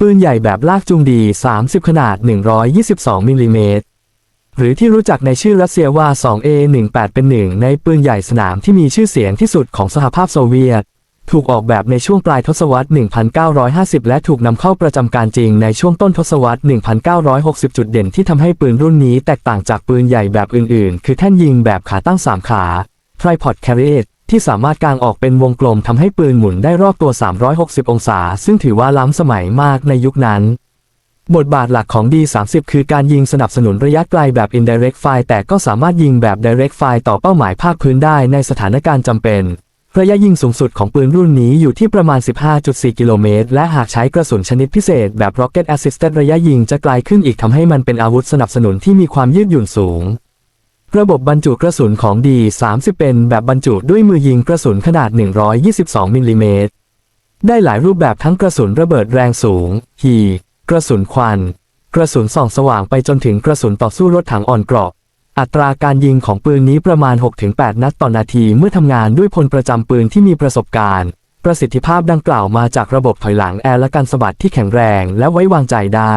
ปืนใหญ่แบบลากจูงดี 30 ขนาด 122มิลลิเมตร หรือที่รู้จักในชื่อรัสเซียว่า 2A18 เป็นหนึ่งในปืนใหญ่สนามที่มีชื่อเสียงที่สุดของสหภาพโซเวียต ถูกออกแบบในช่วงปลายทศวรรษ 1950 และถูกนำเข้าประจำการจริงในช่วงต้นทศวรรษ 1960 จุดเด่นที่ทำให้ปืนรุ่นนี้แตกต่างจากปืนใหญ่แบบอื่นๆ คือแท่นยิงแบบขาตั้ง 3 ขา Tripod Carriage ที่สามารถกางออกเป็นวงกลมทำให้ปืนหมุนได้รอบตัว 360 องศา ซึ่งถือว่าล้ำสมัยมากในยุคนั้น บทบาทหลักของ D30 คือการยิงสนับสนุนระยะไกลแบบ indirect fire แต่ก็สามารถยิงแบบ direct fire ต่อเป้าหมายภาคพื้นได้ในสถานการณ์จำเป็น ระยะยิงสูงสุดของปืนรุ่นนี้อยู่ที่ประมาณ 15.4 กิโลเมตร และหากใช้กระสุนชนิดพิเศษแบบ rocket assisted ระยะยิงจะไกลขึ้นอีกทำให้มันเป็นอาวุธสนับสนุนที่มีความยืดหยุ่นสูง ระบบบรรจุกระสุนของ D30 เป็นแบบบรรจุด้วยมือยิงกระสุนขนาด 122 มิลลิเมตร ได้หลายรูปแบบทั้งกระสุนระเบิดแรงสูงฮีกระสุนควัน กระสุนส่องสว่างไปจนถึงกระสุนต่อสู้รถถังอ่อนเกราะ อัตราการยิงของปืนนี้ประมาณ 6-8 นัดต่อนนาทีเมื่อทำงานด้วยพลประจำปืนที่มีประสบการณ์ ประสิทธิภาพดังกล่าวมาจากระบบถอยหลังแอร์และการสะบัดที่แข็งแรงและไว้วางใจได้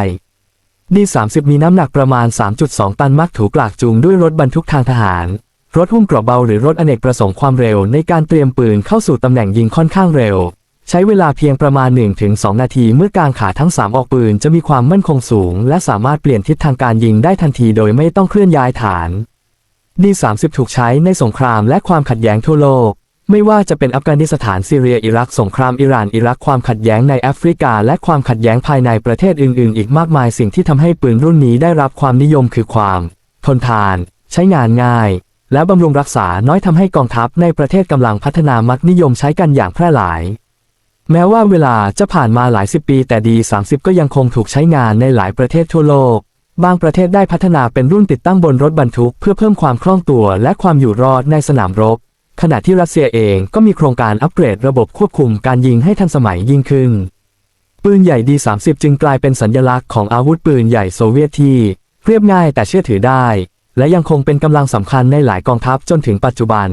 D30 มีน้ำหนักประมาณ 3.2 ตันมักถูกลากจูงด้วยรถบรรทุกทางทหาร รถหุ้มเกราะเบาหรือรถอเนกประสงค์ความเร็วในการเตรียมปืนเข้าสู่ตำแหน่งยิงค่อนข้างเร็ว ใช้เวลาเพียงประมาณ 1-2 นาทีเมื่อกางขาทั้ง 3 ออกปืนจะมีความมั่นคงสูง และสามารถเปลี่ยนทิศทางการยิงได้ทันทีโดยไม่ต้องเคลื่อนย้ายฐาน D30 ถูกใช้ในสงครามและความขัดแย้งทั่วโลก ไม่ว่าจะเป็นอัฟกานิสถานซีเรียอิรักสงครามอิหร่านอิรักความขัดแย้งในแอฟริกา และความขัดแย้งภายในประเทศอื่น ๆ อีกมากมายสิ่งที่ทำให้ปืนรุ่นนี้ได้รับความนิยมคือความ ทนทาน ใช้งานง่าย และบำรุงรักษาน้อยทำให้กองทัพในประเทศกำลังพัฒนามักนิยมใช้กันอย่างแพร่หลาย แม้ว่าเวลาจะผ่านมาหลายสิบปี แต่ดี 30 ก็ยังคงถูกใช้งานในหลายประเทศทั่วโลกบางประเทศได้พัฒนาเป็นรุ่นติดตั้งบนรถบรรทุก เพื่อเพิ่มความคล่องตัวและความอยู่รอดในสนามรบ ขณะที่รัสเซียเองก็มีโครงการอัปเกรดระบบควบคุมการยิงให้ทันสมัยยิ่งขึ้น ปืนใหญ่ D30 จึงกลายเป็นสัญลักษณ์ของอาวุธปืนใหญ่โซเวียตที่เรียบง่ายแต่เชื่อถือได้ และยังคงเป็นกำลังสำคัญในหลายกองทัพจนถึงปัจจุบัน